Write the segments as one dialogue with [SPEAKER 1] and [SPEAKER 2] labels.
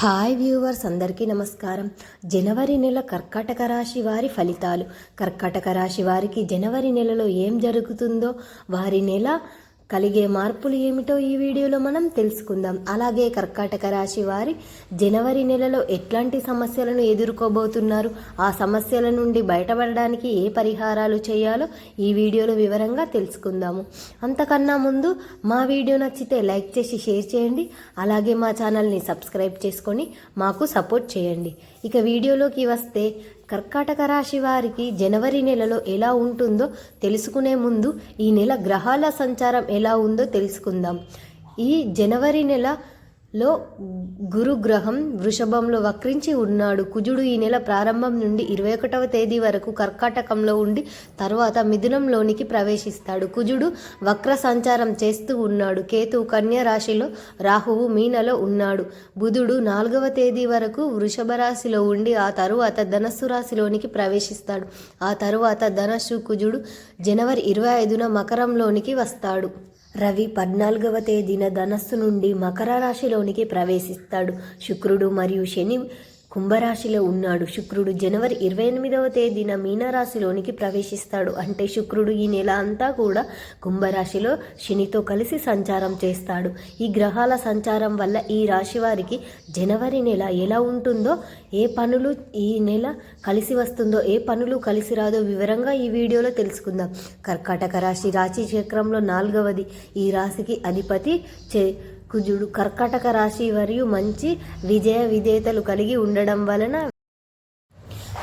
[SPEAKER 1] Hi viewers అందరికీ నమస్కారం. జనవరి నెల కర్కాటక రాశి వారి ఫలితాలు. కర్కాటక రాశి వారికి జనవరి నెలలో ఏం జరుగుతుందో వారి నెల కలిగే మార్పులు ఏమిటో ఈ వీడియోలో మనం తెలుసుకుందాం. అలాగే కర్కాటక రాశి వారి జనవరి నెలలో ఎట్లాంటి సమస్యలను ఎదుర్కోబోతున్నారు? ఆ సమస్యల నుండి బయటపడడానికి ఏ పరిహారాలు చేయాలో ఈ వీడియోలో వివరంగా తెలుసుకుందాము. అంతకన్నా ముందు మా వీడియో నచ్చితే లైక్ చేసి షేర్ చేయండి. అలాగే మా ఛానల్ని సబ్స్క్రైబ్ చేసుకొని మాకు సపోర్ట్ చేయండి. ఇక వీడియోలోకి వస్తే కర్కాటక రాశి వారికి జనవరి నెలలో ఎలా ఉంటుందో తెలుసుకునే ముందు ఈ నెల గ్రహాల సంచారం ఎలా ఉందో తెలుసుకుందాం. ఈ జనవరి నెల లో గురుగ్రహం వృషభంలో వక్రించి ఉన్నాడు. కుజుడు ఈ నెల ప్రారంభం నుండి ఇరవై ఒకటవ తేదీ వరకు కర్కాటకంలో ఉండి తర్వాత మిథునంలోనికి ప్రవేశిస్తాడు. కుజుడు వక్ర సంచారం చేస్తూ ఉన్నాడు. కేతు కన్య రాశిలో రాహువు మీనలో ఉన్నాడు. బుధుడు నాలుగవ తేదీ వరకు వృషభ రాశిలో ఉండి ఆ తరువాత ధనస్సు రాశిలోనికి ప్రవేశిస్తాడు. ఆ తరువాత ధనస్సు కుజుడు జనవరి ఇరవై ఐదున మకరంలోనికి వస్తాడు. రవి పద్నాలుగవ తేదీన ధనస్సు నుండి మకర రాశిలోనికి ప్రవేశిస్తాడు. శుక్రుడు మరియు శని కుంభరాశిలో ఉన్నాడు. శుక్రుడు జనవరి ఇరవై ఎనిమిదవ తేదీన మీనరాశిలోనికి ప్రవేశిస్తాడు. అంటే శుక్రుడు ఈ నెల అంతా కూడా కుంభరాశిలో శనితో కలిసి సంచారం చేస్తాడు. ఈ గ్రహాల సంచారం వల్ల ఈ రాశి వారికి జనవరి నెల ఎలా ఉంటుందో ఏ పనులు ఈ నెల కలిసి వస్తుందో ఏ పనులు కలిసి రాదో వివరంగా ఈ వీడియోలో తెలుసుకుందాం. కర్కాటక రాశి రాశి చక్రంలో నాలుగవది. ఈ రాశికి అధిపతి చే కుజుడు కర్కాటక రాశి మరియు మంచి విజయ విజేతలు కలిగి ఉండడం వలన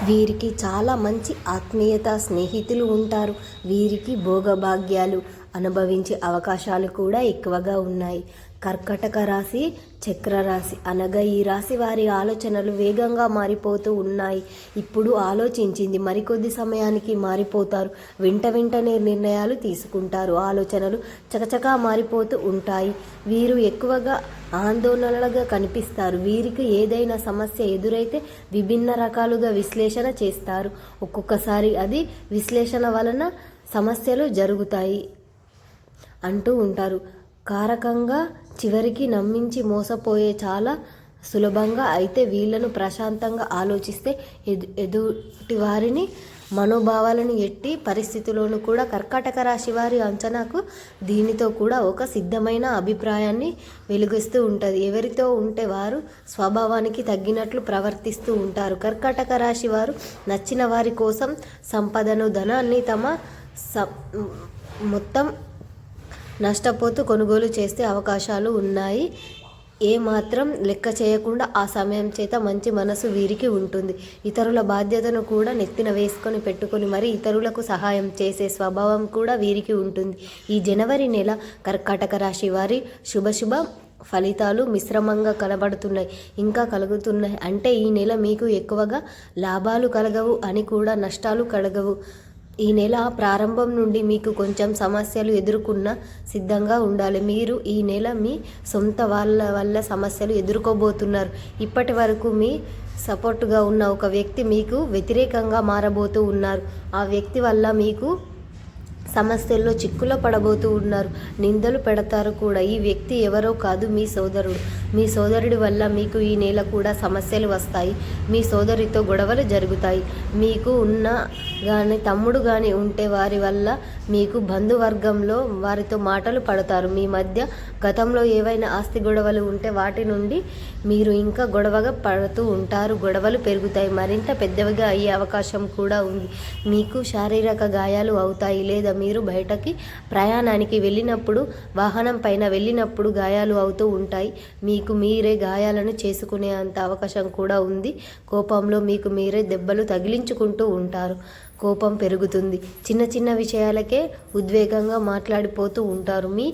[SPEAKER 1] వీరికి చాలా మంచి ఆత్మీయత స్నేహితులు ఉంటారు. వీరికి భోగభాగ్యాలు అనుభవించే అవకాశాలు కూడా ఎక్కువగా ఉన్నాయి. కర్కటక రాశి చక్ర రాశి అనగా ఈ రాశి వారి ఆలోచనలు వేగంగా మారిపోతూ ఉన్నాయి. ఇప్పుడు ఆలోచించింది మరికొద్ది సమయానికి మారిపోతారు. వెంట వెంటనే నిర్ణయాలు తీసుకుంటారు. ఆలోచనలు చకచకా మారిపోతూ ఉంటాయి. వీరు ఎక్కువగా ఆందోళనలుగా కనిపిస్తారు. వీరికి ఏదైనా సమస్య ఎదురైతే విభిన్న రకాలుగా విశ్లేషణ చేస్తారు. ఒక్కొక్కసారి అది విశ్లేషణ వలన సమస్యలు జరుగుతాయి అంటూ ఉంటారు. కారకంగా చివరికి నమ్మించి మోసపోయే చాలా సులభంగా అయితే వీళ్ళను ప్రశాంతంగా ఆలోచిస్తే ఎదు ఎదుటి వారిని మనోభావాలను ఎట్టి పరిస్థితుల్లోనూ కూడా కర్కాటక రాశి వారి అంచనాకు దీనితో కూడా ఒక సిద్ధమైన అభిప్రాయాన్ని వెలుగిస్తూ ఉంటుంది. ఎవరితో ఉంటే వారు స్వభావానికి తగ్గినట్లు ప్రవర్తిస్తూ ఉంటారు. కర్కాటక రాశి వారు నచ్చిన వారి కోసం సంపదను ధనాన్ని తమ స మొత్తం నష్టపోతూ కొనుగోలు చేసే అవకాశాలు ఉన్నాయి. ఏ మాత్రం లెక్క చేయకుండా ఆ సమయం చేత మంచి మనసు వీరికి ఉంటుంది. ఇతరుల బాధ్యతను కూడా నెత్తిన వేసుకొని పెట్టుకొని మరి ఇతరులకు సహాయం చేసే స్వభావం కూడా వీరికి ఉంటుంది. ఈ జనవరి నెల కర్కాటక రాశి వారి శుభశుభ ఫలితాలు మిశ్రమంగా కనబడుతున్నాయి. ఇంకా కలుగుతున్నాయి. అంటే ఈ నెల మీకు ఎక్కువగా లాభాలు కలగవు అని కూడా నష్టాలు కలగవు. ఈ నెల ప్రారంభం నుండి మీకు కొంచెం సమస్యలు ఎదుర్కొన్న సిద్ధంగా ఉండాలి. మీరు ఈ నెల మీ సొంత వాళ్ళ వల్ల సమస్యలు ఎదుర్కోబోతున్నారు. ఇప్పటి వరకు మీ సపోర్టుగా ఉన్న ఒక వ్యక్తి మీకు వ్యతిరేకంగా మారబోతూ ఉన్నారు. ఆ వ్యక్తి వల్ల మీకు సమస్యల్లో చిక్కులో పడబోతూ ఉన్నారు. నిందలు పెడతారు కూడా. ఈ వ్యక్తి ఎవరో కాదు మీ సోదరుడు. మీ సోదరుడి వల్ల మీకు ఈ నెల కూడా సమస్యలు వస్తాయి. మీ సోదరితో గొడవలు జరుగుతాయి. మీకు ఉన్న కానీ తమ్ముడు కానీ ఉంటే వారి వల్ల మీకు బంధువర్గంలో వారితో మాటలు పడతారు. మీ మధ్య గతంలో ఏవైనా ఆస్తి గొడవలు ఉంటే వాటి నుండి మీరు ఇంకా గొడవగా పడుతూ ఉంటారు. గొడవలు పెరుగుతాయి. మరింత పెద్దవిగా అయ్యే అవకాశం కూడా ఉంది. మీకు శారీరక గాయాలు అవుతాయి లేదా మీరు బయటకి ప్రయాణానికి వెళ్ళినప్పుడు వాహనం పైన వెళ్ళినప్పుడు గాయాలు అవుతూ ఉంటాయి. మీకు మీరే గాయాలను చేసుకునే అంత అవకాశం కూడా ఉంది. కోపంలో మీకు మీరే దెబ్బలు తగిలించుకుంటూ ఉంటారు. కోపం పెరుగుతుంది. చిన్న చిన్న విషయాలకే ఉద్వేగంగా మాట్లాడిపోతూ ఉంటారు. మీ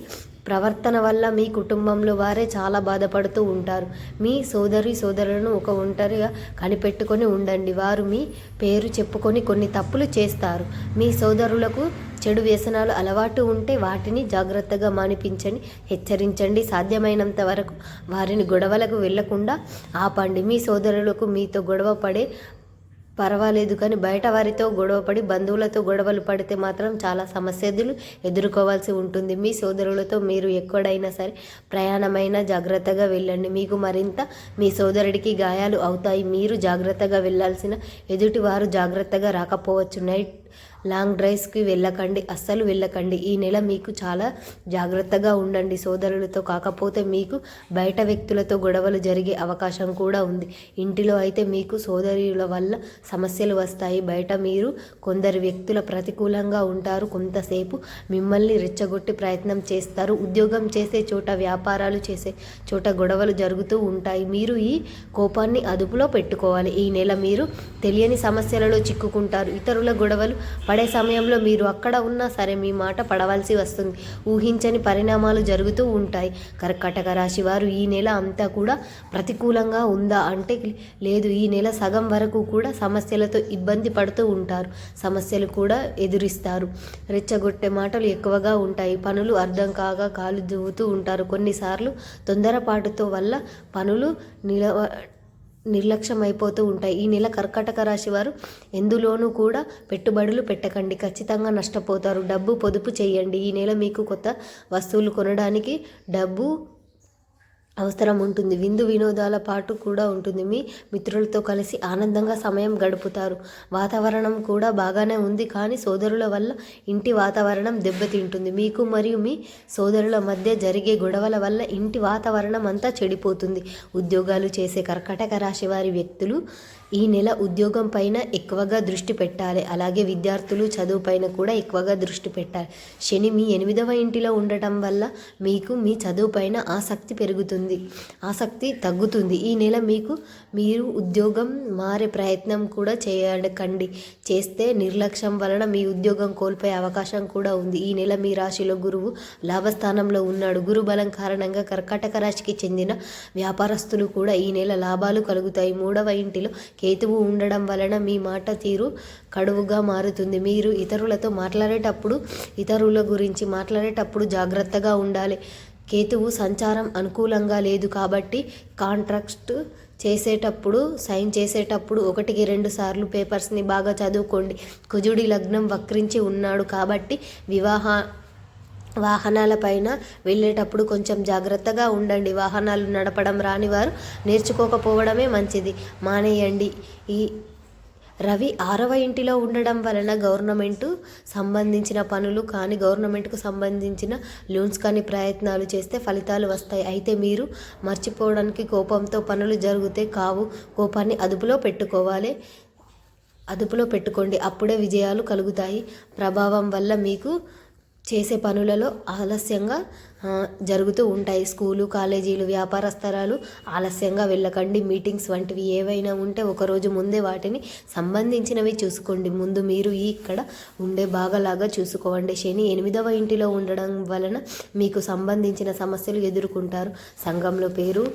[SPEAKER 1] ప్రవర్తన వల్ల మీ కుటుంబంలో వారే చాలా బాధపడుతూ ఉంటారు. మీ సోదరి సోదరులను ఒక ఒంటరిగా కనిపెట్టుకొని ఉండండి. వారు మీ పేరు చెప్పుకొని కొన్ని తప్పులు చేస్తారు. మీ సోదరులకు చెడు వ్యసనాలు అలవాటు ఉంటే వాటిని జాగ్రత్తగా మానిపించండి హెచ్చరించండి. సాధ్యమైనంత వరకు వారిని గొడవలకు వెళ్ళకుండా ఆపండి. మీ సోదరులకు మీతో గొడవ పడే పర్వాలేదు కానీ బయట వారితో గొడవపడి బంధువులతో గొడవలు పడితే మాత్రం చాలా సమస్యలు ఎదుర్కోవాల్సి ఉంటుంది. మీ సోదరులతో మీరు ఎక్కడైనా సరే ప్రయాణమైనా జాగ్రత్తగా వెళ్ళండి. మీకు మరింత మీ సోదరుడికి గాయాలు అవుతాయి. మీరు జాగ్రత్తగా వెళ్ళాల్సిన ఎదుటి వారు జాగ్రత్తగా రాకపోవచ్చు. నైట్ లాంగ్ డ్రైవ్స్కి వెళ్ళకండి అస్సలు వెళ్ళకండి. ఈ నెల మీకు చాలా జాగ్రత్తగా ఉండండి సోదరులతో. కాకపోతే మీకు బయట వ్యక్తులతో గొడవలు జరిగే అవకాశం కూడా ఉంది. ఇంటిలో అయితే మీకు సోదరుల వల్ల సమస్యలు వస్తాయి. బయట మీరు కొందరు వ్యక్తుల ప్రతికూలంగా ఉంటారు. కొంతసేపు మిమ్మల్ని రెచ్చగొట్టి ప్రయత్నం చేస్తారు. ఉద్యోగం చేసే చోట వ్యాపారాలు చేసే చోట గొడవలు జరుగుతూ ఉంటాయి. మీరు ఈ కోపాన్ని అదుపులో పెట్టుకోవాలి. ఈ నెల మీరు తెలియని సమస్యలలో చిక్కుకుంటారు. ఇతరుల గొడవలు పడే సమయంలో మీరు అక్కడ ఉన్నా సరే మీ మాట పడవలసి వస్తుంది. ఊహించని పరిణామాలు జరుగుతూ ఉంటాయి. కర్కటక రాశి వారు ఈ నెల అంతా కూడా ప్రతికూలంగా ఉందా అంటే లేదు. ఈ నెల సగం వరకు కూడా సమస్యలతో ఇబ్బంది పడుతూ ఉంటారు. సమస్యలు కూడా ఎదురిస్తారు. రెచ్చగొట్టే మాటలు ఎక్కువగా ఉంటాయి. పనులు అర్థం కాగా కాలు దువ్వుతూ ఉంటారు. కొన్నిసార్లు తొందరపాటుతో వల్ల పనులు నిలవ నిర్లక్ష్యం అయిపోతూ ఉంటాయి. ఈ నెల కర్కటక రాశి వారు ఎందులోనూ కూడా పెట్టుబడులు పెట్టకండి. ఖచ్చితంగా నష్టపోతారు. డబ్బు పొదుపు చేయండి. ఈ నెల మీకు కొత్త వస్తువులు కొనడానికి డబ్బు అవసరం ఉంటుంది. విందు వినోదాల పాటు కూడా ఉంటుంది. మీ మిత్రులతో కలిసి ఆనందంగా సమయం గడుపుతారు. వాతావరణం కూడా బాగానే ఉంది కానీ సోదరుల వల్ల ఇంటి వాతావరణం దెబ్బతింటుంది. మీకు మరియు మీ సోదరుల మధ్య జరిగే గొడవల వల్ల ఇంటి వాతావరణం అంతా చెడిపోతుంది. ఉద్యోగాలు చేసే కర్కటక రాశి వారి వ్యక్తులు ఈ నెల ఉద్యోగం పైన ఎక్కువగా దృష్టి పెట్టాలి. అలాగే విద్యార్థులు చదువు పైన కూడా ఎక్కువగా దృష్టి పెట్టాలి. శని మీ ఎనిమిదవ ఇంటిలో ఉండటం వల్ల మీకు మీ చదువు పైన ఆసక్తి పెరుగుతుంది. ఆసక్తి తగ్గుతుంది. ఈ నెల మీకు మీరు ఉద్యోగం మారే ప్రయత్నం కూడా చేయకండి. చేస్తే నిర్లక్ష్యం వలన మీ ఉద్యోగం కోల్పోయే అవకాశం కూడా ఉంది. ఈ నెల మీ రాశిలో గురువు లాభస్థానంలో ఉన్నాడు. గురు బలం కారణంగా కర్కాటక రాశికి చెందిన వ్యాపారస్తులు కూడా ఈ నెల లాభాలు కలుగుతాయి. మూడవ ఇంటిలో కేతువు ఉండడం వలన మీ మాట తీరు కడువుగా మారుతుంది. మీరు ఇతరులతో మాట్లాడేటప్పుడు ఇతరుల గురించి మాట్లాడేటప్పుడు జాగ్రత్తగా ఉండాలి. కేతువు సంచారం అనుకూలంగా లేదు కాబట్టి కాంట్రాక్ట్ చేసేటప్పుడు సైన్ చేసేటప్పుడు ఒకటికి రెండు సార్లు పేపర్స్ని బాగా చదువుకోండి. కుజుడి లగ్నం వక్రించి ఉన్నాడు కాబట్టి వివాహ వాహనాలపైన వెళ్ళేటప్పుడు కొంచెం జాగ్రత్తగా ఉండండి. వాహనాలు నడపడం రాని వారు నేర్చుకోకపోవడమే మంచిది. మానేయండి. ఈ రవి ఆరవ ఇంటిలో ఉండడం వలన గవర్నమెంట్ సంబంధించిన పనులు కానీ గవర్నమెంట్కు సంబంధించిన లోన్స్ కానీ ప్రయత్నాలు చేస్తే ఫలితాలు వస్తాయి. అయితే మీరు మర్చిపోవడానికి కోపంతో పనులు జరిగితే కావు. కోపాన్ని అదుపులో పెట్టుకోవాలి. అదుపులో పెట్టుకోండి. అప్పుడే విజయాలు కలుగుతాయి. ప్రభావం వల్ల మీకు చేసే పనులలో ఆలస్యంగా జరుగుతూ ఉంటాయి. స్కూలు కాలేజీలు వ్యాపార స్థలాలు ఆలస్యంగా వెళ్ళకండి. మీటింగ్స్ వంటివి ఏవైనా ఉంటే ఒకరోజు ముందే వాటిని సంబంధించినవి చూసుకోండి. ముందు మీరు ఈ ఇక్కడ ఉండే భాగలాగా చూసుకోండి శని ఎనిమిదవ ఇంటిలో ఉండడం వలన మీకు సంబంధించిన సమస్యలు ఎదుర్కొంటారు. సంఘంలో పేరు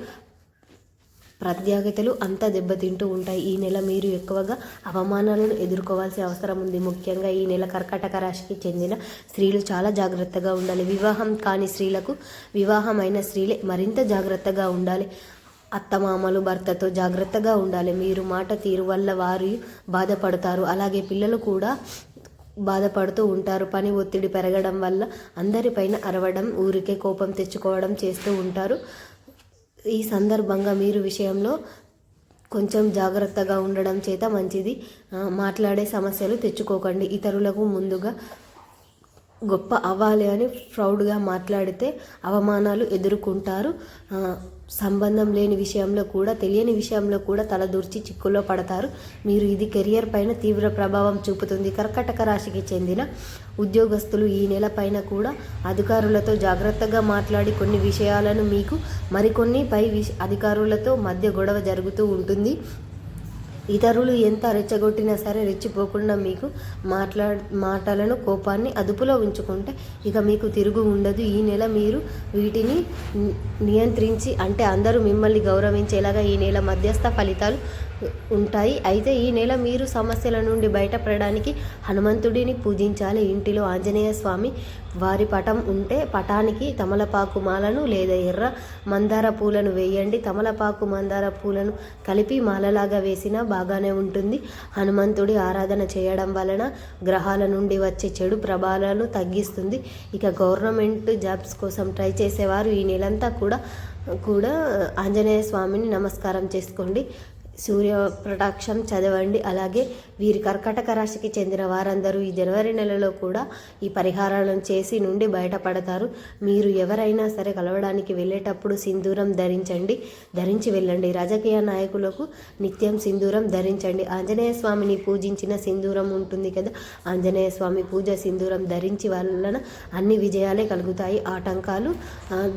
[SPEAKER 1] ప్రత్యేకతలు అంతా దెబ్బతింటూ ఉంటాయి. ఈ నెల మీరు ఎక్కువగా అవమానాలను ఎదుర్కోవాల్సిన అవసరం ఉంది. ముఖ్యంగా ఈ నెల కర్కాటక రాశికి చెందిన స్త్రీలు చాలా జాగ్రత్తగా ఉండాలి. వివాహం కాని స్త్రీలకు వివాహమైన స్త్రీలే మరింత జాగ్రత్తగా ఉండాలి. అత్తమామలు భర్తతో జాగ్రత్తగా ఉండాలి. మీరు మాట తీరు వల్ల వారు బాధపడతారు. అలాగే పిల్లలు కూడా బాధపడుతూ ఉంటారు. పని ఒత్తిడి పెరగడం వల్ల అందరిపైన అరవడం ఊరికే కోపం తెచ్చుకోవడం చేస్తూ ఉంటారు. ఈ సందర్భంగా మీరు విషయంలో కొంచెం జాగ్రత్తగా ఉండడం చేత మంచిది. మాట్లాడే సమస్యలు తెచ్చుకోకండి. ఇతరులకు ముందుగా గొప్ప అవ్వాలి అని ప్రౌడ్గా మాట్లాడితే అవమానాలు ఎదుర్కొంటారు. సంబంధం లేని విషయంలో కూడా తెలియని విషయంలో కూడా తలదూర్చి చిక్కుల్లో పడతారు. మీరు ఇది కెరియర్ పైన తీవ్ర ప్రభావం చూపుతుంది. కర్కటక రాశికి చెందిన ఉద్యోగస్తులు ఈ నెల పైన కూడా అధికారులతో జాగ్రత్తగా మాట్లాడి కొన్ని విషయాలను మీకు మరికొన్ని పై విష అధికారులతో మధ్య గొడవ జరుగుతూ ఉంటుంది. ఇతరులు ఎంత రెచ్చగొట్టినా సరే రెచ్చిపోకుండా మీకు మాట్లా మాటలను కోపాన్ని అదుపులో ఉంచుకుంటే ఇక మీకు తిరుగు ఉండదు. ఈ నెల మీరు వీటిని నియంత్రించి అంటే అందరూ మిమ్మల్ని గౌరవించేలాగా ఈ నెల మధ్యస్థ ఫలితాలు ఉంటాయి. అయితే ఈ నెల మీరు సమస్యల నుండి బయటపడడానికి హనుమంతుడిని పూజించాలి. ఇంటిలో ఆంజనేయ స్వామి వారి పటం ఉంటే పటానికి తమలపాకు మాలను లేదా ఎర్ర మందార పూలను వేయండి. తమలపాకు మందార పూలను కలిపి మాలలాగా వేసినా బాగానే ఉంటుంది. హనుమంతుడి ఆరాధన చేయడం వలన గ్రహాల నుండి వచ్చే చెడు ప్రభావాలను తగ్గిస్తుంది. ఇక గవర్నమెంట్ జాబ్స్ కోసం ట్రై చేసేవారు ఈ నెలంతా కూడా కూడా ఆంజనేయ స్వామిని నమస్కారం చేసుకోండి. సూర్య ప్రటాక్షం చదవండి. అలాగే వీరి కర్కటక రాశికి చెందిన వారందరూ ఈ జనవరి నెలలో కూడా ఈ పరిహారాలను చేసి నుండి బయటపడతారు. మీరు ఎవరైనా సరే కలవడానికి వెళ్ళేటప్పుడు సింధూరం ధరించండి. ధరించి వెళ్ళండి. రాజకీయ నాయకులకు నిత్యం సింధూరం ధరించండి. ఆంజనేయ స్వామిని పూజించిన సింధూరం ఉంటుంది కదా? ఆంజనేయ స్వామి పూజ సింధూరం ధరించి వలన అన్ని విజయాలే కలుగుతాయి. ఆటంకాలు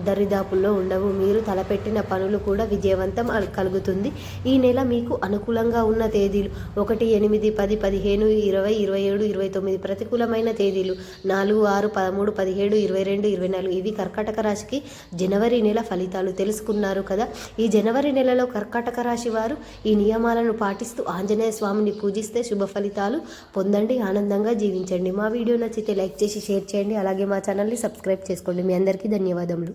[SPEAKER 1] దరిదాపుల్లో ఉండవు. మీరు తలపెట్టిన పనులు కూడా విజయవంతం కలుగుతుంది. ఈ నెల మీకు అనుకూలంగా ఉన్న తేదీలు. ఒకటి ఎనిమిది పది పదిహేను ఇరవై ఇరవై ఏడు ఇరవై తొమ్మిది ప్రతికూలమైన తేదీలు. నాలుగు ఆరు పదమూడు పదిహేడు ఇరవై రెండు ఇరవై నాలుగు. ఇవి కర్కాటక రాశికి జనవరి నెల ఫలితాలు తెలుసుకున్నారు కదా. ఈ జనవరి నెలలో కర్కాటక రాశి వారు ఈ నియమాలను పాటిస్తూ ఆంజనేయ స్వామిని పూజిస్తే శుభ ఫలితాలు పొందండి ఆనందంగా జీవించండి. మా వీడియో నచ్చితే లైక్ చేసి షేర్ చేయండి. అలాగే మా ఛానల్ని సబ్స్క్రైబ్ చేసుకోండి. మీ అందరికీ ధన్యవాదములు.